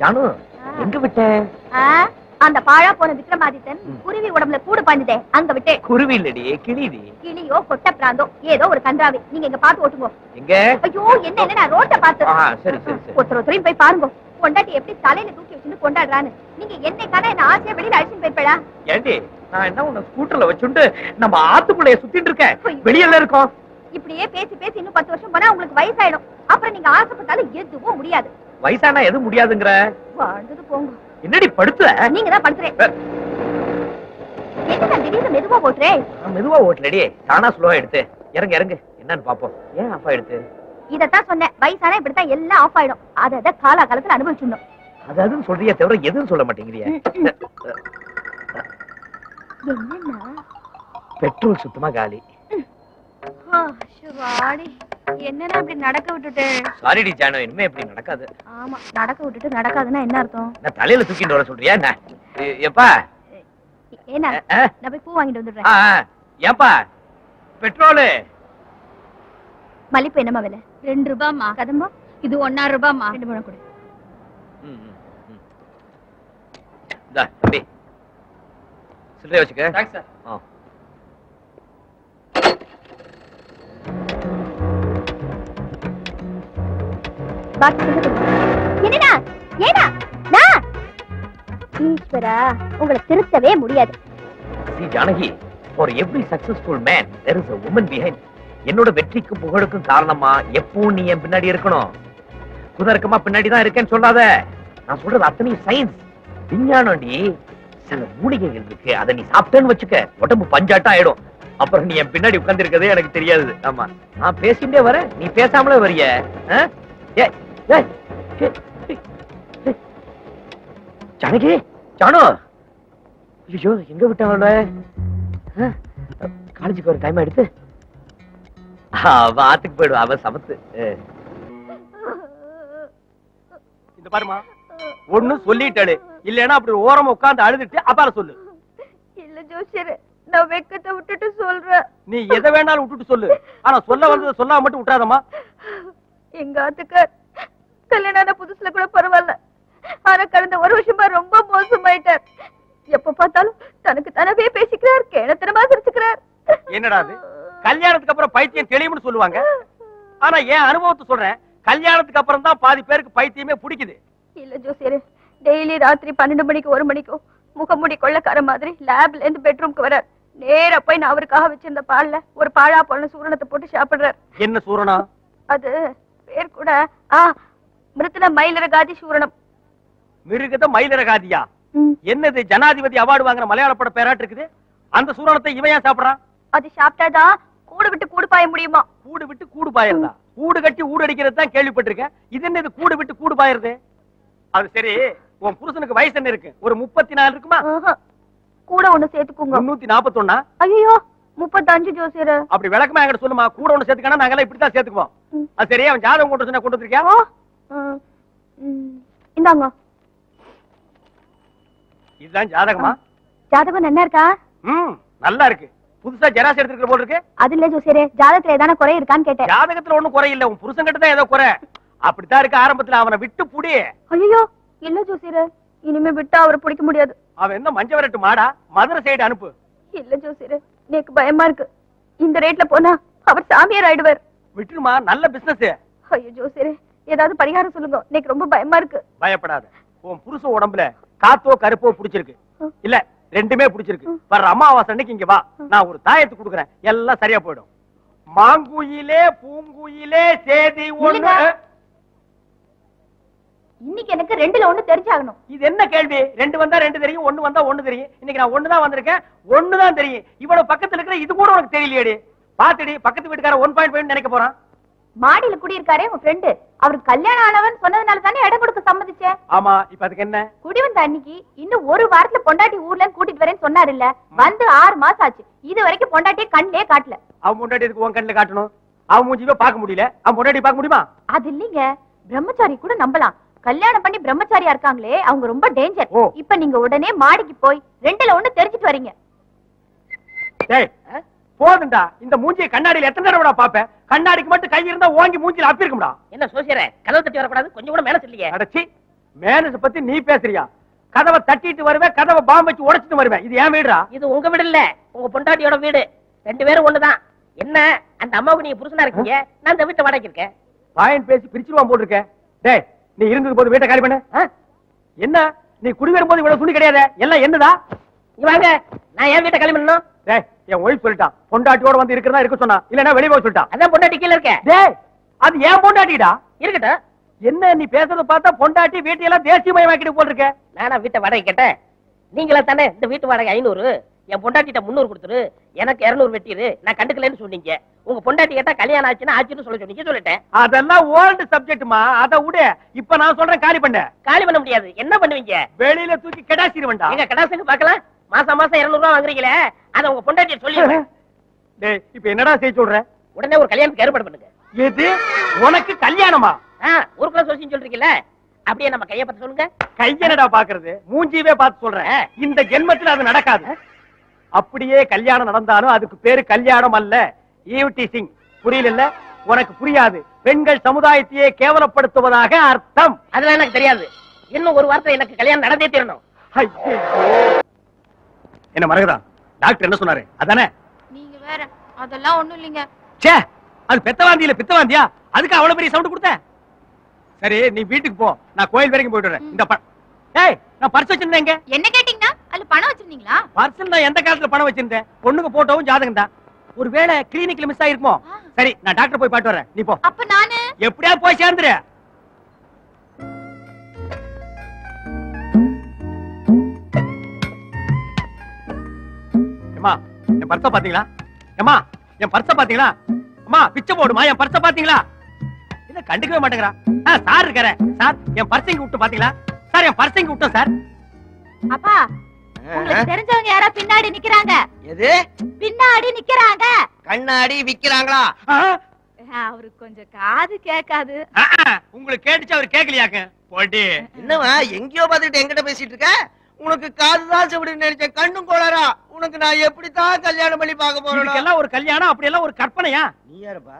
ஜானு எங்க விட்ட? ஆ, அந்த பாழா போன விக்ரமாதித்தன். குருவி உடம்புல கூடு பாஞ்சுதே அங்க விட்டு. குருவி இல்லடி கிளிடி. கிளியோ கொட்ட பிராந்தோ ஏதோ ஒரு கன்றாவி. நீங்க இங்க பாத்து ஓட்டுங்க. எங்க? ஐயோ என்ன என்ன நான் ரோட்ட பாத்து சரி சரி ஒருத்தர் ஒருத்தரையும் போய் பாருங்க. கொண்டாட்டி எப்படி தலையில தூக்கி வச்சுட்டு கொண்டாடுறான்னு. நீங்க என்னைக்கான என்ன ஆசையா வெளியில அழைச்சிட்டு போயிருப்பா ஏண்டி நான் என்ன உன்னை ஸ்கூட்டர்ல வச்சுட்டு நம்ம ஆத்துக்குள்ளைய சுத்திட்டு இருக்கேன். வெளியில இருக்கோம். இப்படியே பேசி பேசி இன்னும் பத்து வருஷம் போனா உங்களுக்கு வயசாயிடும். அப்புறம் நீங்க ஆசைப்பட்டாலும் எதுவும் முடியாது. வயசானா எதுவும் முடியாதுங்கிற? வாழ்ந்தது போங்க. என்னடி படுத்துற? நீங்க தான் படுத்துறேன் என்ன திடீர்னு மெதுவா போட்டுறே நான் மெதுவா ஓட்டலடி. தானா ஸ்லோவா எடுத்து. இறங்கு இறங்கு. என்னன்னு பாப்போம். ஏன் ஆஃப் ஆயிடுத்து இதத்தான் சொன்னேன். வயசானா இப்படித்தான் எல்லாம் ஆஃப் ஆயிடும். அதை அதை காலா காலத்துல அனுபவிச்சிடணும். அது அதுன்னு சொல்றியே தவிர எதுவும் சொல்ல மாட்டேங்கிறியே? என்னன்னா பெட்ரோல் சுத்தமா காலி. ஆ, சிவாடி என்னன்னா இப்படி நடக்க விட்டுட்டு? சாரிடி ஜானு இனிமே இப்படி நடக்காது. ஆமா நடக்க விட்டுட்டு நடக்காதுன்னா என்ன அர்த்தம்? நான் தலையில தூக்கிட்டு வர சொல்றியா என்ன? எப்பா ஏன்னா நான் போய் பூ வாங்கிட்டு வந்துடுறேன். ஆ, ஏன்பா பெட்ரோலு? மல்லிப்பூ என்னமா விலை? ரெண்டு ரூபாமா கதம்பம் இது ஒன்னா ரூபாமா ரெண்டு மூணு கொடு. ம், ம், ம். இந்தா, தம்பி. சில்லறை வச்சுக்க. தேங்க்ஸ் சார் ஆ. என்னடா? ஏடா? நான் ஈஸ்வரா உங்களை திருத்தவே முடியாது. See, ஜானகி ஒரு every successful man there is a woman behind. என்னோட வெற்றிக்கும் புகழுக்கும் காரணமா எப்பவும் நீ என் பின்னாடி இருக்கணும். குதர்க்கமா பின்னாடி தான் இருக்கேன்னு சொல்லாத. நான் சொல்றது அத்தனையும் சயின்ஸ் விஞ்ஞானம்டி சில மூலிகைகள் இருக்கு. அதை நீ சாப்பிட்டேன்னு வச்சுக்க உடம்பு பஞ்சாட்டம் ஆயிடும். அப்புறம் நீ என் பின்னாடி உட்கார்ந்து இருக்கதே எனக்கு தெரியாது. ஆமா. நான் பேசிட்டே வரேன். நீ பேசாமலே வரிய. ஜானகி ஜானு. ஐயோ எங்க விட்டாங்க காலேஜுக்கு ஒரு டைம் எடுத்து. அவ ஆத்துக்கு போயிடுவா அவ சமத்து. இந்த பாருமா ஒண்ணு சொல்லிட்டாளு இல்லைன்னா அப்படி ஓரமா உட்கார்ந்து அழுதுட்டு அப்பால சொல்லு. இல்ல ஜோசியர் நான் வெக்கத்தை விட்டுட்டு சொல்றேன். நீ எதை வேணாலும் விட்டுட்டு சொல்லு. ஆனா சொல்ல வந்ததை சொல்லாம மட்டும் விட்டுறாதம்மா. எங்க ஆத்துக்கார் கல்யாணம் ஆன புதுசுல கூட பரவாயில்ல. ஆனா கடந்த ஒரு வருஷமா ரொம்ப மோசமாயிட்டார். எப்ப பார்த்தாலும் தனக்கு தனவே பேசிக்கிறார் கேணத்தனமா சிரிச்சுக்கிறார். என்னடா அது? கல்யாணத்துக்கு அப்புறம் பைத்தியம் தெளிவுன்னு சொல்லுவாங்க. ஆனா என் அனுபவத்தை சொல்றேன்? கல்யாணத்துக்கு அப்புறம் தான் பாதி பேருக்கு பைத்தியமே பிடிக்குது. இல்ல ஜோசியர் டெய்லி ராத்திரி பன்னெண்டு மணிக்கு ஒரு மணிக்கும் முகமுடி கொள்ளக்கார மாதிரி லேப்ல இருந்து பெட்ரூம்க்கு வரார். நேரா போய் நான் அவருக்காக வச்சிருந்த பால்ல ஒரு பாழா போன சூரணத்தை போட்டு சாப்பிடுறார். என்ன சூரணா அது பேர் கூட ஆ மிருத்துல மயிலரகாதி சூரணம். மிருகத மயிலரகாதியா என்னது ஜனாதிபதி அவார்டு வாங்குற மலையாள பட பேராட்டு இருக்குது? அந்த சூரணத்தை இவன் ஏன் சாப்பிடுறான் அது சாப்பிட்டாதான் கூடு விட்டு கூடு பாய முடியுமா? கூடு விட்டு கூடு பாயறதா? கூடு கட்டி ஊடு அடிக்கிறது தான் கேள்விப்பட்டிருக்கேன். இது என்ன இது கூடு விட்டு கூடு பாயறது? அது சரி உன் புருஷனுக்கு வயசு என்ன இருக்கு? ஒரு முப்பத்தி நாலு இருக்குமா. கூட ஒண்ணு சேர்த்துக்குங்க. முன்னூத்தி நாப்பத்தொன்னா? ஐயோ முப்பத்தஞ்சு ஜோசியர். அப்படி விளக்கமா என்கிட்ட சொல்லுமா? கூட ஒண்ணு சேர்த்துக்கணும் நாங்கெல்லாம் இப்படித்தான் சேர்த்துக்குவோம். அது சரி அவன் ஜாதகம் கொண்டு சொன்னா கொண்டு வந்திருக்கியா? இந்தாங்க. இதுதான் ஜாதகமா? ஜாதகம் என்ன இருக்கா? ம் நல்லா இருக்கு. புதுசா ஜெராஸ் எடுத்துக்கிற போல இருக்கு. அது இல்ல ஜோசியரே ஜாதகத்துல ஏதான குறை இருக்கான்னு கேட்டேன். ஜாதகத்துல ஒண்ணும் குறை இல்ல உன் புருஷன் கிட்ட தான் ஏதோ குறை. அப்படித்தான் இருக்கு ஆரம்பத்துல அவனை விட்டு புடி. ஐயோ இல்ல ஜோசியரே இனிமே விட்டா அவரை பிடிக்க முடியாது. அவன் என்ன மஞ்ச விரட்டு மாடா? மதுரை சைடு அனுப்பு. இல்ல ஜோசியரே எனக்கு பயமா இருக்கு. இந்த ரேட்ல போனா அவர் சாமியார் ஆயிடுவார். விட்டுருமா நல்ல பிசினஸ் ஐயோ ஜோசியரே ஏதாவது பரிகாரம் சொல்லுங்க. எனக்கு ரொம்ப பயமா இருக்கு. பயப்படாத. உன் புருஷன் உடம்புல காத்தோ கருப்போ புடிச்சிருக்கு. இல்ல ரெண்டுமே புடிச்சிருக்கு. வர்ற அமாவாசை அன்னைக்கு இங்க வா. நான் ஒரு தாயத்து கொடுக்குறேன். எல்லாம் சரியா போயிடும். மாங்குயிலே பூங்குயிலே சேதி ஒண்ணு. இன்னைக்கு எனக்கு ரெண்டுல ஒண்ணு தெரிஞ்சாகணும். இது என்ன கேள்வி? ரெண்டு வந்தா ரெண்டு தெரியும் ஒண்ணு வந்தா ஒண்ணு தெரியும். இன்னைக்கு நான் ஒண்ணு தான் வந்திருக்கேன் ஒண்ணு தான் தெரியும். இவ்வளவு பக்கத்துல இருக்கிற இது கூட உனக்கு தெரியலையேடி. பாத்துடி பக்கத்து வீட்டுக்கார ஒன் பாயிண்ட் நினைக்க போறான். மாடியில குடியிருக்காரே உன் ஃப்ரெண்டு அவருக்கு கல்யாணம் ஆனவன் சொன்னதுனால தானே இடம் கொடுக்க சம்மதிச்சேன் ஆமா இப்ப அதுக்கு என்ன? குடி வந்த அன்னைக்கு இன்னும் ஒரு வாரத்துல பொண்டாட்டி ஊர்ல கூட்டிட்டு வரேன்னு சொன்னாரு இல்ல வந்து ஆறு மாசம் ஆச்சு. இது வரைக்கும் பொண்டாட்டியே கண்ணிலே காட்டல. அவன் முன்னாடி இதுக்கு உன் கண்ணுல காட்டணும்? அவன் மூஞ்சிவே பார்க்க முடியல. அவன் முன்னாடி பார்க்க முடியுமா? அது இல்லீங்க. பிரம்மச்சாரி கூட நம்பலாம். கல்யாணம் பண்ணி பிரம்மச்சாரியா இருக்காங்களே அவங்க ரொம்ப டேஞ்சர். இப்ப நீங்க உடனே மாடிக்கு போய் ரெண்டுல ஒண்ணு தெரிஞ்சுட்டு வரீங்க. டேய் போதும்டா. இந்த மூஞ்சியை கண்ணாடியில எத்தனை தடவை பாப்பேன் கண்ணாடிக்கு மட்டும் கை இருந்தா ஓங்கி மூஞ்சில அப்பிருக்கும்டா என்ன சோசியரே கதவு தட்டி வரக்கூடாது? கொஞ்சம் கூட மேல சொல்லியே. அடச்சி மேனஸ் பத்தி நீ பேசுறியா? கதவை தட்டிட்டு வருவேன் கதவை பாம்பு வச்சு உடைச்சிட்டு வருவேன். இது ஏன் வீடுடா? இது உங்க வீடு இல்ல உங்க பொண்டாட்டியோட வீடு. ரெண்டு பேரும் ஒண்ணுதான். என்ன அந்த அம்மாவுக்கு நீங்க புருஷனா இருக்கீங்க? நான் இந்த வீட்டை வாடகைக்கு இருக்கேன். பாயன் பேசி பிரிச்சிருவான் போட்டிருக்க. டேய் நீ இருந்தது போது வீட்டை காலி பண்ணு? என்ன நீ குடி வரும்போது இவ்வளவு துணி கிடையாது? எல்லாம் என்னதா? இங்க வாங்க. நான் என் வீட்டை கிளம்பணும் டேய் என் ஒய்ஃப் சொல்லிட்டான் பொண்டாட்டியோட வந்து இருக்கிறதா இருக்க சொன்னா. இல்லன்னா வெளியே போக சொல்லிட்டான் அதான் பொண்டாட்டி கீழ இருக்க. டேய் அது ஏன் பொண்டாட்டிடா. இருக்கட்டும். என்ன நீ பேசுறத பார்த்தா பொண்டாட்டி வீட்டையெல்லாம் தேசியமயமாக்கிட்டு போல் இருக்க நானா வீட்டை வாடகை கேட்டேன். நீங்களா தானே இந்த வீட்டு வாடகை ஐநூறு. என் பொண்டாட்டிட்ட முந்நூறு கொடுத்துரு. எனக்கு இருநூறு வெட்டிடு நான் கண்டுக்கலன்னு சொன்னீங்க. உங்க பொண்டாட்டி கேட்டா கல்யாணம் ஆச்சுன்னா ஆச்சுன்னு சொல்ல சொன்னீங்க சொல்லிட்டேன். அதெல்லாம் ஓல்டு சப்ஜெக்ட்மா அத விடு. இப்ப நான் சொல்றேன் காலி பண்ண. காலி பண்ண முடியாது. என்ன பண்ணுவீங்க? வெளியில தூக்கி கெடாசிடுவேன்டா. எங்க கடாசுக்கு பார்க்கலாம். மாசம் மாசம் இருநூறு ரூபா வாங்குறீங்களே அதை உங்க பொண்டாட்டிய சொல்லி டேய் இப்ப என்னடா செய்ய சொல்ற? உடனே ஒரு கல்யாணத்துக்கு ஏற்பாடு பண்ணுங்க. எது? உனக்கு கல்யாணமா? ஊருக்குள்ள சொல்லி சொல்றீங்கல்ல அப்படியே நம்ம கைய பத்தி சொல்லுங்க. கையனடா பாக்குறது மூஞ்சியவே பார்த்து சொல்றேன். இந்த ஜென்மத்துல அது நடக்காது. அப்படியே கல்யாணம் நடந்தாலும் அதுக்கு பேரு கல்யாணம் அல்ல. ஈவ் டீசிங் புரியல உனக்கு புரியாது. பெண்கள் சமுதாயத்தையே கேவலப்படுத்துவதாக அர்த்தம். அதெல்லாம் எனக்கு தெரியாது. இன்னும் ஒரு வாரத்தை எனக்கு கல்யாணம் நடந்தே தீரணும். ஐயையோ. என்ன மரகதா டாக்டர் என்ன சொன்னாரு? அதானே? நீங்க வேற அதெல்லாம் ஒண்ணும் இல்லைங்க. ச்சே அது பெத்தவாந்தி இல்ல பித்தவாந்தியா அதுக்கு அவ்வளவு பெரிய சவுண்ட் கொடுத்த சரி நீ வீட்டுக்கு போ. நான் கோயில் வரைக்கும் போயிட்டு வரேன். இந்த ஏய் நான் பர்ஸ் வச்சிருந்தேன் எங்க என்ன கேட்டீங்கன்னா? அதுல பணம் வச்சிருந்தீங்களா? பர்சல் நான் எந்த காலத்துல பணம் வச்சிருந்தேன்? பொண்ணுக்கு போட்டோவும் ஜாதகம் தான். ஒருவேளை கிளினிக்ல மிஸ் ஆயிருக்குமோ. சரி நான் டாக்டர் போய் பாட்டு வரேன். நீ போ. அப்ப நானு? எப்படியாவது போய் சேர்ந்துரு. என் பர்ஸ பாத்தீங்களா ஏம்மா என் பர்ஸ பாத்தீங்களா அம்மா பிச்சை போடுமா என் பர்ஸ பாத்தீங்களா இல்ல கண்டுக்கவே மாட்டேங்கிறா. சார் இருக்காரு. சார் என் பர்ஸ் இங்க விட்டு பாத்தீங்களா சார் என் பர்ஸ் இங்க விட்டோம் சார். அப்பா உங்களுக்கு தெரிஞ்சவங்க யாரோ பின்னாடி நிக்கிறாங்க. எது? பின்னாடி நிக்கிறாங்க. கண்ணாடி விக்கிறாங்களா? ஆ, அவருக்கு கொஞ்சம் காது கேட்காது. உங்களுக்கு கேட்டுச்சு அவர் கேட்கலையாக்க? போட்டி. என்னவா எங்கேயோ பார்த்துட்டு என்கிட்ட பேசிட்டு இருக்க? உனக்கு காதுதான் செவிடு நினைச்ச கண்ணும் கோளாரா உனக்கு நான் எப்படித்தான் கல்யாணம் பண்ணி பார்க்க போறேன்? இதுக்கெல்லாம் ஒரு கல்யாணம் அப்படி எல்லாம் ஒரு கற்பனையா? நீ யாருப்பா?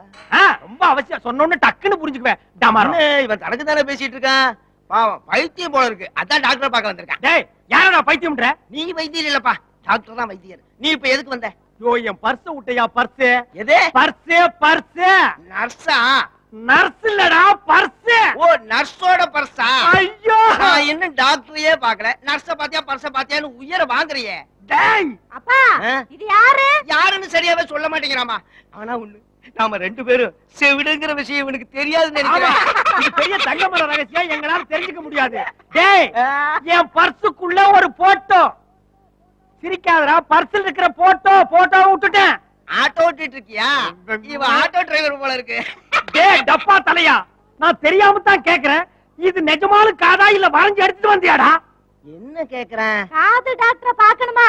ரொம்ப அவசியம். சொன்னோன்னு டக்குன்னு புரிஞ்சுக்குவேன். என்ன, இவன் தனக்கு தானே பேசிட்டு இருக்கான்? பாவம் பைத்தியம் போல இருக்கு. அதான் டாக்டர் பார்க்க வந்திருக்கான். டேய் யாரடா பைத்தியம்ன்ற? நீ வைத்தியர் இல்லப்பா. டாக்டர் தான் வைத்தியர் நீ இப்ப எதுக்கு வந்த? யோ என் பர்ஸ் விட்டையா பர்ஸ்? எது? Purse purse. நர்ஸா? நர்ஸ் இல்லடா பர்ஸ். ஓ நர்ஸோட பர்ஸா? ஐயோ. நான் இன்னும் டாக்டரையே பார்க்கல. நர்ஸ பாத்தியா பர்ஸ பாத்தியான்னு உயர வாங்குறியே. டேய். அப்பா? இது யாரு? யாருன்னு சரியாவே சொல்ல மாட்டேங்கிறாமா. ஆனா ஒண்ணு நாம ரெண்டு பேரும் செவிடுங்கிற விஷயம் இவனுக்கு தெரியாதுன்னு நினைக்கிறேன். இது பெரிய தங்கமர ரகசியம் எங்களால தெரிஞ்சுக்க முடியாது. டேய் என் பர்சுக்குள்ள ஒரு போட்டோ. சிரிக்காதடா பர்ஸ்ல இருக்கிற போட்டோ போட்டோ விட்டுட்டேன். ஆட்டோ ஓட்டிட்டு இருக்கியா இவன் ஆட்டோ டிரைவர் போல இருக்கு. டேய் டப்பா தலையா. நான் தெரியாம தான் கேக்குறேன். இது நிஜமாலும் காதா இல்ல வரைஞ்சு எடுத்துட்டு வந்தியாடா? என்ன கேக்குறேன் காது டாக்டரை பாக்கணுமா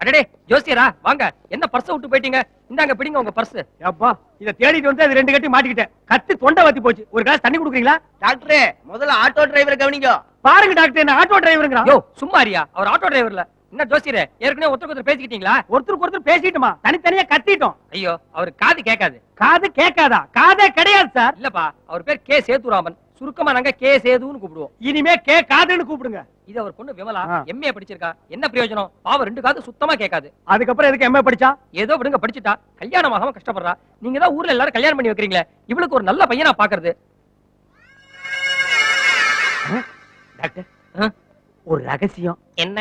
அடடே ஜோசியரா வாங்க. என்ன பர்ஸ் விட்டு போயிட்டீங்க? இந்தாங்க பிடிங்க உங்க பர்ஸ். அப்பா இத தேடிட்டு வந்து அது ரெண்டு கட்டி மாட்டிக்கிட்டேன். கத்து தொண்டை வத்தி போச்சு. ஒரு கிளாஸ் தண்ணி குடுக்குறீங்களா? டாக்டரே முதல்ல ஆட்டோ டிரைவரை கவனிங்க. பாருங்க டாக்டர் என்ன ஆட்டோ டிரைவருங்கிறான் யோ சும்மாரியா அவர் ஆட்டோ டிரைவர்ல என்ன ஜோசியரே ஏற்கனவே ஒருத்தருக்கு ஒருத்தர் பேசிக்கிட்டீங்களா? ஒருத்தருக்கு ஒருத்தர் பேசிட்டுமா? தனித்தனியா கத்திட்டோம். ஐயோ அவர் காது கேட்காது. காது கேட்காதா? காதே கிடையாது சார். இல்லப்பா அவர் பேர் கே சேதுராமன். சுருக்கமா நாங்க கே சேதுன்னு கூப்பிடுவோம். இனிமே கே காதுன்னு கூப்பிடுங்க. இது அவர் பொண்ணு விமலா. எம்ஏ படிச்சிருக்கா. என்ன பிரயோஜனம்? பாவம் ரெண்டு காது சுத்தமா கேட்காது. அதுக்கப்புறம் எதுக்கு எம்ஏ படிச்சா? ஏதோ விடுங்க படிச்சுட்டா. கல்யாணம் ஆகாம கஷ்டப்படுறா. நீங்க தான் ஊர்ல எல்லாரும் கல்யாணம் பண்ணி வைக்கிறீங்களே இவளுக்கு ஒரு நல்ல பையனா பாக்குறது. டாக்டர்? ஒரு ரகசியம். என்ன?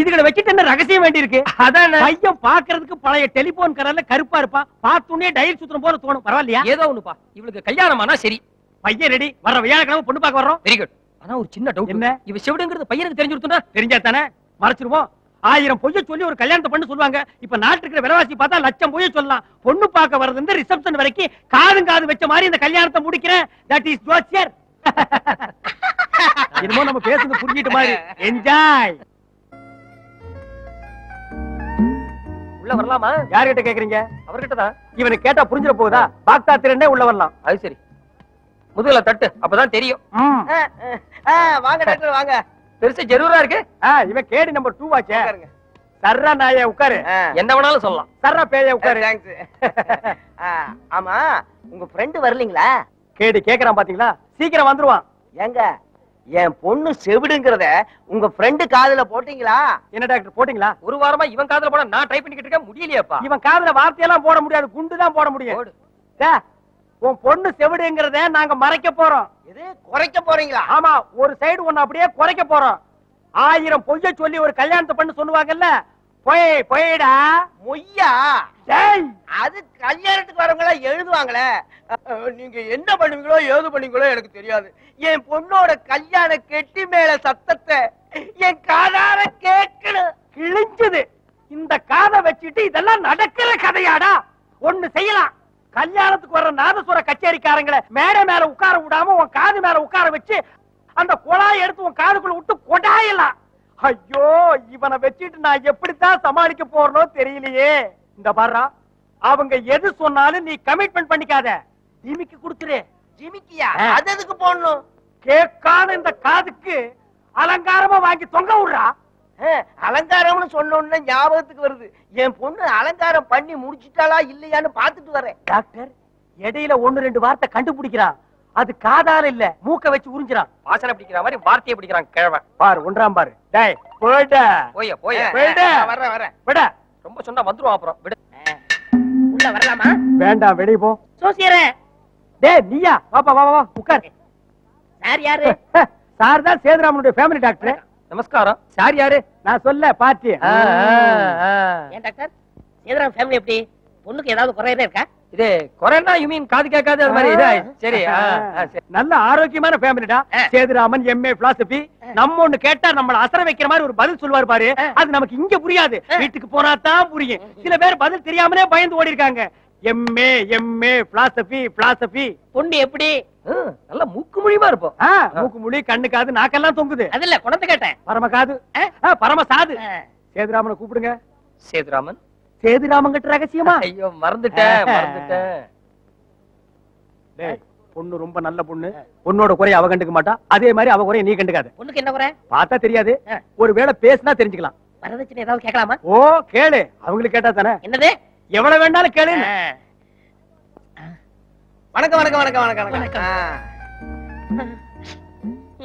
இதுகளை வச்சுட்டு என்ன ரகசியம் வேண்டி இருக்கு அதானே. பையன் பாக்குறதுக்கு பழைய டெலிபோன் கரல்ல கருப்பா இருப்பான். பார்த்தோன்னே டயல் சுத்தணும் போல தோணும். பரவாயில்லையா? ஏதோ ஒண்ணுப்பா. இவளுக்கு கல்யாணம் ஆனா சரி. பையன் ரெடி வர வியாழக்கிழமை பொண்ணு பார்க்க வர்றோம். வெரி குட் ஆனா ஒரு சின்ன டவுட் என்ன? இவ செவிடுங்கிறது பையனுக்கு தெரிஞ்சு கொடுத்தா தெரிஞ்சா தானே? மறைச்சிருவோம். ஆயிரம் பொய்ய சொல்லி ஒரு கல்யாணத்தை பண்ண சொல்லுவாங்க. இப்ப நாட்டுல இருக்கிற விலைவாசி பார்த்தா லட்சம் பொய்ய சொல்லலாம். பொண்ணு பார்க்க வர்றது இருந்து ரிசப்ஷன் வரைக்கும் காதும் காது வச்ச மாதிரி இந்த கல்யாணத்தை முடிக்கிறேன். தட் இஸ் ஜோசியர் என்னமோ நம்ம பேசுறது புரிஞ்சிட்டு மாதிரி. என்ஜாய் உள்ள வரலாமா? யார்கிட்ட கேக்குறீங்க? அவர்கிட்ட தான் இவனுக்கு கேட்டா புரிஞ்சிட போகுதா? பாக்தா திரண்டே உள்ள வரலாம். அது சரி. முதுகுல தட்டு அப்பதான் தெரியும். வாங்க டாக்டர் வாங்க. பெருசு ஜரூரா இருக்கு? இவன் கேடி நம்பர் டூ உட்காருங்க. சர்ரா நாய உட்காரு. என்ன வேணாலும் சொல்லலாம். சர்ரா பேய உட்காரு. ஆ, ஆமா உங்க ஃப்ரெண்ட் வரலீங்களா? கேடி கேக்குறான் பாத்தீங்களா? சீக்கிரம் வந்துருவான். ஏங்க? என் பொண்ணு செவிடுங்கிறத உங்க ஃப்ரெண்டு காதுல போட்டீங்களா? என்ன டாக்டர் போட்டீங்களா? ஒரு வாரமா இவன் காதுல போட நான் ட்ரை பண்ணிக்கிட்டு இருக்கேன் முடியலையாப்பா. இவன் காதுல வார்த்தையெல்லாம் போட முடியாது குண்டு தான் போட. முடியும் உன் பொண்ணு செவிடுங்கிறத நாங்க மறைக்க போறோம். இது குறைக்க போறீங்களா? ஆமா ஒரு சைடு ஒண்ணு அப்படியே குறைக்க போறோம். ஆயிரம் பொய்ய சொல்லி ஒரு கல்யாணத்தை பண்ணு சொல்லுவாங்கல்ல பொய் பொய்டா? மொய்யா? அது கல்யாணத்துக்கு வரவங்க எல்லாம் எழுதுவாங்களே நீங்க என்ன பண்ணுவீங்களோ ஏது பண்ணுவீங்களோ எனக்கு தெரியாது. என் பொண்ணோட கல்யாண கெட்டி மேல சத்தத்தை என் காதார கேட்கணும் கிழிஞ்சது. இந்த காதை வச்சுட்டு இதெல்லாம் நடக்கிற கதையாடா. ஒண்ணு செய்யலாம். கல்யாணத்துக்கு வர்ற நாதசுர கச்சேரிக்காரங்களை மேடை மேல உட்கார விடாம உன் காது மேல உட்கார வச்சு அந்த குழாய் எடுத்து உன் காதுக்குள்ள விட்டு கொடாயலாம். ஐயோ இவனை வச்சுட்டு நான் எப்படித்தான் சமாளிக்க போறனோ தெரியலையே. இந்த பாருடா அவங்க எது சொன்னாலும் நீ கமிட்மெண்ட் பண்ணிக்காத. திமிக்கு கொடுத்துரு. ஜிமிக்கியா. அது எதுக்கு போடணும்? கேட்காத இந்த காதுக்கு அலங்காரமா வாங்கி தொங்க விடுறா. அலங்காரம்னு சொன்ன உடனே ஞாபகத்துக்கு வருது. என் பொண்ணு அலங்காரம் பண்ணி முடிச்சிட்டாளா இல்லையான்னு பாத்துட்டு வரேன். டாக்டர் இடையில ஒண்ணு ரெண்டு வார்த்தை கண்டுபிடிக்கிறான் அது காதால இல்ல மூக்க வச்சு உறிஞ்சிரான் வாசனை பிடிக்கிற மாதிரி வார்த்தையை பிடிக்கிறான் கிழவன். பாரு ஒன்றாம் பாரு. டேய் போயிட்ட போய போய. போயிடு. வர்றேன் வர்றேன். விட. ரொம்ப சொன்னா வந்துருவான் அப்புறம். விடு. உள்ள வரலாமா? வேண்டாம் வெளிய போ. சோசியரே. டேய் நீயா? வாப்பா வா வா, வா உட்கார். சார் யாரு? சார் தான் சேதுராமனுடைய ஃபேமிலி டாக்டர் நமஸ்காரம். சார் யாரு? நான் சொல்ல பாத்தி ஏன் டாக்டர்? சேதுராம் ஃபேமிலி எப்படி? பொண்ணுக்கு ஏதாவது குறையதே இருக்கா? இது கொரோனா யூ மீன் காது கேட்காது அது மாதிரி இதா சரி. நல்ல ஆரோக்கியமான ஃபேமிலிடா. சேதுராமன் எம்ஏ பிலாசபி நம்ம ஒண்ணு கேட்டா நம்மள அசர வைக்கிற மாதிரி ஒரு பதில் சொல்லுவார் பாரு. அது நமக்கு இங்க புரியாது. வீட்டுக்கு போனா தான் புரியும். சில பேர் பதில் தெரியாமலே பயந்து ஓடி இருக்காங்க எம்ஏ எம்ஏ பிலாசபி பிலாசபி பொண்ணு எப்படி? நல்ல மூக்கு மொழிமா இருப்போம். மூக்கு முழி கண்ணு காது நாக்கெல்லாம் தொங்குது. அது இல்ல குணத்தை கேட்டேன். பரம காது. பரம சாது. சேதுராமனை கூப்பிடுங்க. சேதுராமன். சேதுராமன் கிட்ட ரகசியமா? ஐயோ மறந்துட்டேன் மறந்துட்டேன். டேய், பொண்ணு ரொம்ப நல்ல பொண்ணு. பொண்ணோட குறைய அவ கண்டுக்க மாட்டா. அதே மாதிரி அவ குறைய நீ கண்டுக்காத. பொண்ணுக்கு என்ன குறை? பார்த்தா தெரியாது. ஒருவேளை பேசினா தெரிஞ்சுக்கலாம். வரதட்சணை ஏதாவது கேட்கலாமா? ஓ கேளு. அவங்களுக்கு கேட்டா தானே. என்னது? எவ்வளவு வேண்டாலும் கேளு. வணக்கம் வணக்கம் வணக்கம் வணக்கம் வணக்கம்.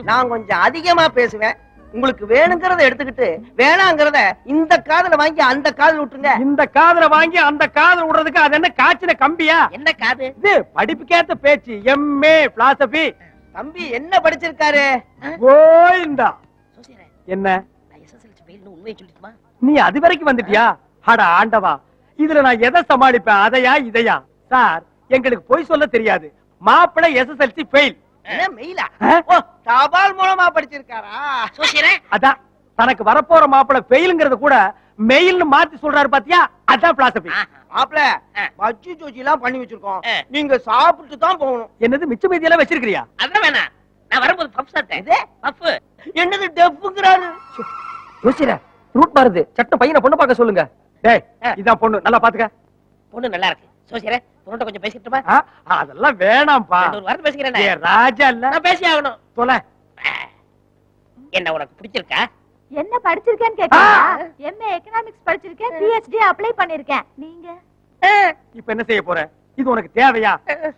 நான் கொஞ்சம் அதிகமா பேசுவேன். உங்களுக்கு வேணுங்கிறத எடுத்துக்கிட்டு வேணாங்கிறத இந்த காதுல வாங்கி அந்த காதுல விட்டுருங்க இந்த காதுல வாங்கி அந்த காதுல விடுறதுக்கு அது என்ன காய்ச்சின கம்பியா? என்ன காது? இது படிப்புக்கேத்த பேச்சு எம்ஏ பிலாசபி தம்பி என்ன படிச்சிருக்காரு? கோயிந்தா என்ன? நீ அது வரைக்கும் வந்துட்டியா? அட ஆண்டவா இதுல நான் எதை சமாளிப்பேன்? அதையா இதையா? சார் எங்களுக்கு பொய் சொல்ல தெரியாது. மாப்பிள்ளை எஸ்எஸ்எல்சி ஃபெயில் என்ன மெயிலா? தபால் மூலமா படிச்சிருக்காரா? அதான் தனக்கு வரப்போற மாப்பிள்ளை ஃபெயிலுங்கிறத கூட மெயில்னு மாத்தி சொல்றாரு பாத்தியா? அதான் பிலாசபி. மாப்பிள. பஜ்ஜி ஜோஜி எல்லாம் பண்ணி வச்சிருக்கோம். நீங்க சாப்பிட்டு தான் போகணும். என்னது மிச்ச மீதியெல்லாம் வச்சிருக்கிறியா? அதெல்லாம் வேணாம். நான் வரும்போது பஃப் சாப்பிட்டேன். இது? பஃப். என்னது டெப்புங்கிறாரு யோசிக்கிற ரூட் மாறுது. சட்ட பையனை பொண்ணு பார்க்க சொல்லுங்க. டேய். இதான் பொண்ணு. நல்லா பாத்துக்க. பொண்ணு நல்லா இருக்கு. சோசியரே பொண்ணுட்ட கொஞ்சம் பேசிட்டுமா அதெல்லாம் வேணாம்ப்பா. ஒரு வார்த்தை பேசிக்கிறேன் ஏ, ராஜா இல்ல. நான் பேசி ஆகணும் தொலை என்ன உனக்கு பிடிச்சிருக்கா? என்ன படிச்சிருக்கேன்னு கேக்குறீங்களா எம்ஏ எக்கனாமிக்ஸ் படிச்சிருக்கேன் பிஹெச்டி அப்ளை பண்ணிருக்கேன். நீங்க? இப்ப என்ன செய்ய போற? இது உனக்கு தேவையா?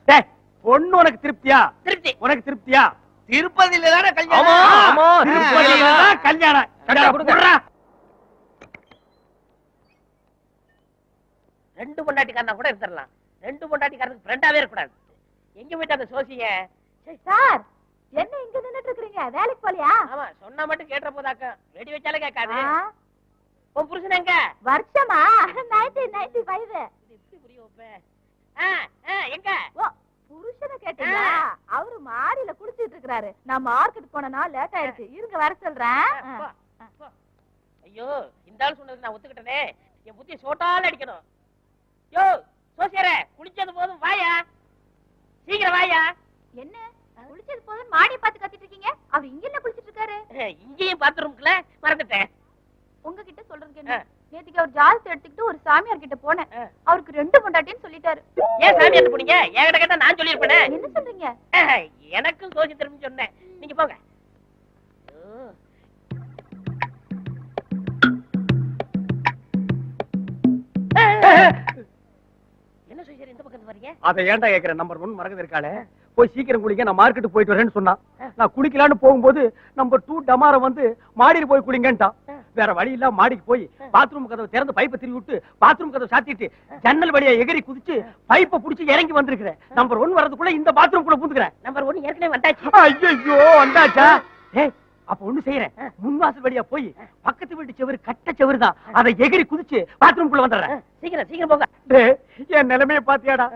டேய் பொண்ணு உனக்கு திருப்தியா? திருப்தி. உனக்கு திருப்தியா? திருப்பதியில தானே ஆமா கல்யாணம் ஆமா திருப்பதியில தான் கல்யாணம் கண்டா இந்தா, கொடுங்க. புர்றா. ரெண்டு பொண்டாட்டிக்காரனா கூட இருந்துடலாம். ரெண்டு பொண்டாட்டிக்காரனுக்கு ஃப்ரெண்டாவே இருக்கக்கூடாது. எங்க அந்த சோசிய? சார் என்ன இங்க நின்னுட்டு இருக்கீங்க வேலைக்கு போலியா? ஆமா சொன்னா மட்டும் கேட்டுற போதாக்க வெடி வச்சாலே கேட்காது. உன் புருஷன் எங்க? வருஷமா? நைன்டீன் நைன்டி ஃபைவ் இது எப்படி புரிய வைப்பேன் ஆ, ஆ, எங்க? ஓ புருஷனை கேட்டீங்களா? அவரு மாடியில குளிச்சிட்டு இருக்காரு நான் மார்க்கெட் போனனா லேட் ஆயிடுச்சு. இருங்க வர சொல்றேன். ஐயோ இந்த ஆள் சொன்னதுக்கு நான் ஒத்துக்கிட்டனே. என் புத்தி சோட்டால அடிக்கணும். யோ சோசியரே குளிச்சது போதும் வாயா. சீக்கிரம் வாயா. என்ன? குளிச்சது போதும் மாடியை பார்த்து கத்திட்டு இருக்கீங்க? அவர் இங்க என்ன குளிச்சிட்டு இருக்காரு? இங்கேயும் பாத்ரூம்குள்ள மறந்துட்டேன். உங்ககிட்ட சொல்றதுக்கு என்ன. நேத்துக்கு அவர் ஜாதகத்தை எடுத்துக்கிட்டு ஒரு சாமியார் கிட்ட போனேன். அவருக்கு ரெண்டு பொண்டாட்டின்னு சொல்லிட்டாரு. ஏன் சாமி எடுத்து போனீங்க? என்கிட்ட கேட்டா நான் சொல்லியிருப்பேனே. என்ன சொல்றீங்க? எனக்கும் சோசி திரும்பி சொன்னேன். அதை ஏன்டா கேக்குற? நம்பர் ஒன் மறக்குது இருக்காளே. போய் சீக்கிரம் குளிங்க நான் மார்க்கெட்டுக்கு போயிட்டு வரேன்னு சொன்னான் நான் குளிக்கலான்னு போகும்போது நம்பர் டூ டமார வந்து மாடியில் போய் குளிங்கன்ட்டான் வேற வழி இல்ல மாடிக்கு போய் பாத்ரூம் கதவை திறந்து பைப்பை திருவி விட்டு பாத்ரூம் கதவை சாத்திட்டு ஜன்னல் வழியா எகிரி குதிச்சு பைப்பை புடிச்சு இறங்கி வந்திருக்கிறேன். நம்பர் ஒன் வரதுக்குள்ள இந்த பாத்ரூம் குள்ள பூந்துக்கிறேன். நம்பர் ஒன் ஏற்கனவே வந்தாச்சு. ஐயோ வந்தாச்சா? ஏய் அப்ப ஒண்ணு செய்யறேன். முன் வாசல் வழியா போய் பக்கத்து வீட்டு செவரு கட்ட செவரு தான் அதை எகிரி குதிச்சு பாத்ரூம் குள்ள வந்துடுறேன் சீக்கிரம் சீக்கிரம் போங்க. என் நிலைமைய பாத்தியாடா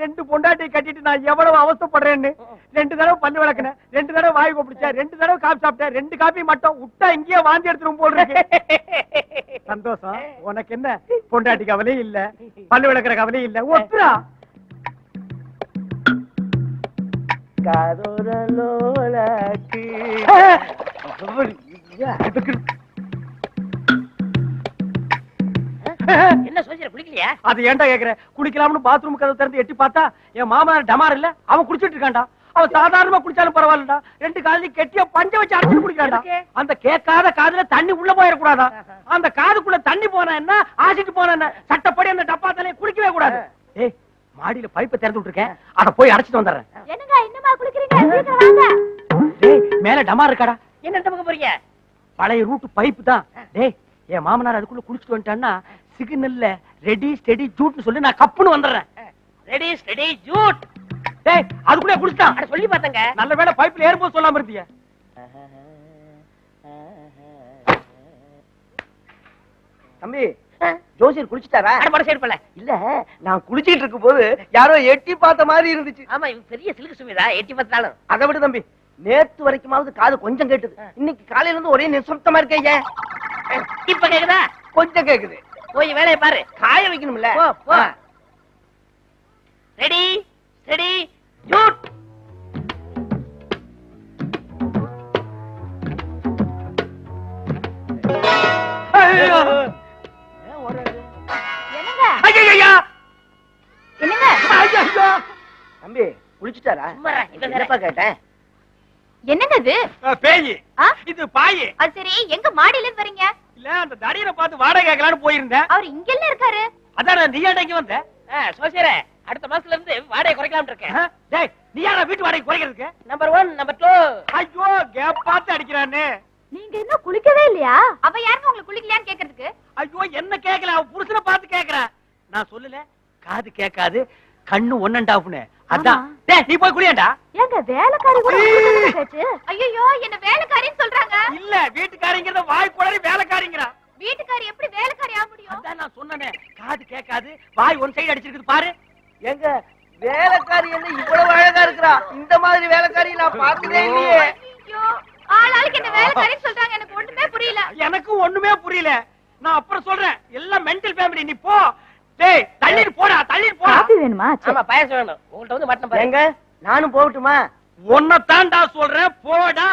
ரெண்டு பொண்டாட்டி கட்டிட்டு நான் எவ்வளவு அவஸ்தைப்படுறேன்னு? ரெண்டு தடவை பல்லு விளக்குனேன் ரெண்டு தடவை வாய் கொப்பிடிச்சேன் ரெண்டு தடவை காப்பி சாப்பிட்டேன் ரெண்டு காப்பி மட்டும் விட்டா இங்கேயே வாந்தி எடுத்துரும் போல் இருக்கு. சந்தோஷம். உனக்கு என்ன? பொண்டாட்டி கவலையும் இல்ல. பல்லு விளக்குற கவலையும் இல்ல. ஒத்துரா என்ன சோசியர் குளிக்கலையா? அது ஏன்டா கேக்குற? குளிக்கலாம்னு பாத்ரூம் கதவை திறந்து எட்டி பார்த்தா என் மாமனார் டமார் இல்ல அவன் குடிச்சிட்டு இருக்கான்டா. அவன் சாதாரணமா குடிச்சாலும் பரவாயில்லடா. ரெண்டு காலையும் கெட்டியா பஞ்ச வச்சு அடிச்சு குடிக்கிறான்டா. எதுக்கு? அந்த கேட்காத காதுல தண்ணி உள்ள போயிடக்கூடாதா? அந்த காதுக்குள்ள தண்ணி போனா என்ன? ஆசிட்டு போனா என்ன? சட்டப்படி அந்த டப்பா தலையை குளிக்கவே கூடாது. ஏய் மாடியில பைப்பை திறந்து விட்டுருக்கேன். அத போய் அடைச்சிட்டு வந்துடுறேன். என்னங்க இன்னுமா குளிக்கிறீங்க? மேல டமார் இருக்காடா. என்ன பக்கம் போறீங்க? பழைய ரூட் பைப்பு தான். டேய் என் மாமனார் அதுக்குள்ள குளிச்சுட்டு வந்துட்டான்னா சிக்னல்ல ரெடி ஸ்டெடி ஜூட்னு சொல்லி நான் கப்புன்னு வந்துடுறேன். ரெடி ஸ்டெடி ஜூட் டேய் அதுக்குள்ளே குளிச்சிட்டான் அட சொல்லி பார்த்தங்க நல்ல வேளை பைப்ல ஏறும்போது சொல்லாம இருந்தீங்க தம்பி ஜோசியர் குளிச்சுட்டாரா? சைடு போல இல்ல. நான் குளிச்சிட்டு இருக்கும் போது யாரோ எட்டி பார்த்த மாதிரி இருந்துச்சு. ஆமா இவன் பெரிய சிலுக்கு சுமிதா. எட்டி பார்த்தாலும். அதை விடு தம்பி. நேத்து வரைக்குமாவது காது கொஞ்சம் கேட்டுது. இன்னைக்கு காலையில இருந்து ஒரே நிசப்தமா இருக்கே இப்ப கேக்குதா? கொஞ்சம் கேக்குது. போய் வேலையை பாரு. காய வைக்கணும்ல. ரெடி ரெடி ஜூட் குளிச்சுட்டாரா. என்னப்பா கேட்டேன்? என்னங்க இது பேயி? இது பாயி. அது சரி எங்க மாடியில இருந்து வரீங்க? இல்ல அந்த தடியனை பார்த்து வாடகை கேட்கலான்னு போயிருந்தேன். அவர் இங்கெல்லாம் இருக்காரு. அதான் நீ ஏன்டா இங்க வந்த? சோசியரே அடுத்த மாசத்துல இருந்து வாடகை குறைக்கலாம் இருக்கேன். டேய் நீ யாரா வீட்டு வாடகை குறைக்கிறதுக்கு? நம்பர் ஒன் நம்பர் டூ ஐயோ கேப் பார்த்து அடிக்கிறானே. நீங்க இன்னும் குளிக்கவே இல்லையா? அவ யாருங்க உங்களுக்கு குளிக்கலையான்னு கேக்குறதுக்கு ஐயோ என்ன கேக்கல அவ புருஷனை பார்த்து கேக்குற நான் சொல்லல காது கேட்காது கண்ணு ஒன்னண்டாப்னு அதான். டேய் நீ போய் குளியாண்டா ஏங்க வேலைக்காரி கூட ஐயோ. என்ன வேலைக்காரின்னு சொல்றாங்க? இல்ல வீட்டுக்காரிங்கிறத வாய் குளறி வேலைக்காரிங்கிறா. வீட்டுக்காரி எப்படி வேலைக்காரி ஆக முடியும்? அதான் நான் சொன்னனே காது கேட்காது வாய் ஒன் சைடு அடிச்சிருக்குது பாரு. எங்க வேலைக்காரி என்ன இவ்வளவு அழகா இருக்கிறா? இந்த மாதிரி வேலைக்காரி நான் பார்த்ததே இல்லையே. ஐயோ ஆளாளுக்கு என்ன வேலைக்காரின்னு சொல்றாங்க எனக்கு ஒண்ணுமே புரியல. எனக்கும் ஒண்ணுமே புரியல. நான் அப்புறம் சொல்றேன் எல்லாம் மென்டல் ஃபேமிலி நீ போ. டேய் தள்ளிட்டு போடா தள்ளிட்டு போடா. வேணுமா? ஆமா பாயசம் வேணும். உங்கள்ட்ட வந்து மாட்டணும் பாரு எங்க? நானும் போகட்டுமா? உன்னை தாண்டா சொல்றேன் போடா.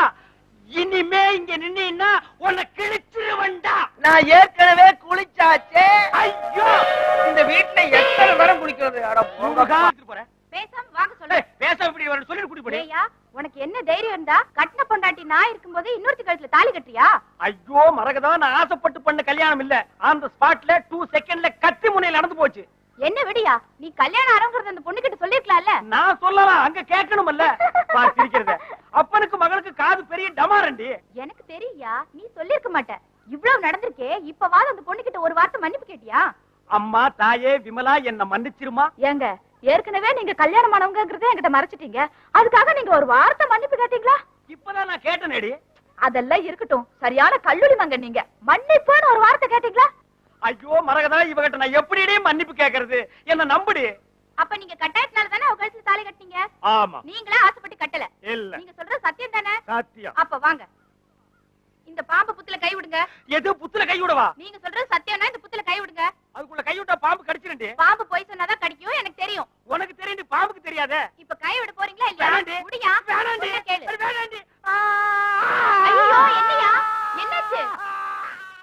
இனிமே இங்க நின்னா உன்னை கிழிச்சிருவன்டா. நான் ஏற்கனவே குளிச்சாச்சே. ஐயோ! இந்த வீட்டுல எத்தனை தரம் குளிக்கிறது? அட. எடுத்துட்டு போறேன். பேசாம வாங்க சொல்றேன் ஏய், பேச இப்படி சொல்லி குடி போடி. உனக்கு என்ன தைரியம் இருந்தா கட்டின பொண்டாட்டி நான் இருக்கும்போது இன்னொருத்தி கழுத்துல தாலி கட்டுறியா? ஐயோ மறக்கதா நான் ஆசைப்பட்டு பண்ண கல்யாணம் இல்ல. அந்த ஸ்பாட்ல டூ செகண்ட்ல கத்தி முனையில நடந்து போச்சு என்ன விடியா நீ கல்யாணம் ஆரம்பிக்கிறது அந்த பொண்ணு கிட்ட சொல்லிருக்கலாம்ல நான் சொல்லலாம் அங்க கேட்கணும்ல பா சிரிக்கிறத அப்பனுக்கு மகளுக்கு காது பெரிய டமாரண்டி எனக்கு தெரியா நீ சொல்லிருக்க மாட்ட இவ்வளவு நடந்திருக்கே இப்பவாது அந்த பொண்ணு கிட்ட ஒரு வார்த்தை மன்னிப்பு கேட்டியா அம்மா தாயே விமலா என்ன மன்னிச்சிருமா? ஏங்க ஏற்கனவே நீங்க கல்யாணம் ஆனவங்கிறத என்கிட்ட மறைச்சிட்டீங்க. அதுக்காக நீங்க ஒரு வார்த்தை மன்னிப்பு கேட்டீங்களா? இப்பதான் நான் கேட்டேனேடி. அதெல்லாம் இருக்கட்டும். சரியான கல்லூரி மங்க நீங்க. மன்னிப்புன்னு ஒரு வார்த்தை கேட்டீங்களா? ஐயோ மரகதா இவகிட்ட நான் எப்படிடே மன்னிப்பு கேக்குறது? என்ன நம்புடி. அப்ப நீங்க கட்டாயத்தினால தானே அவ கழுத்துல தாலி கட்டினீங்க? ஆமா. நீங்களே ஆசைப்பட்டு கட்டல. இல்ல. நீங்க சொல்றது சத்தியம் தானே? சத்தியம். அப்ப வாங்க. இந்த பாம்பு புத்துல கை விடுங்க. எது புத்துல கை விடுவா? நீங்க சொல்ற சத்தியம்னா இந்த புத்துல கை விடுங்க. அதுக்குள்ள கை விட்டா பாம்பு கடிச்சிருந்து பாம்பு போய் சொன்னாதான் கடிக்கும் எனக்கு தெரியும். உனக்கு தெரியும் பாம்புக்கு தெரியாத. இப்ப கை விட போறீங்களா இல்லையா? முடியா? வேணாண்டி வேணாண்டி ஐயோ என்னையா? என்னாச்சு?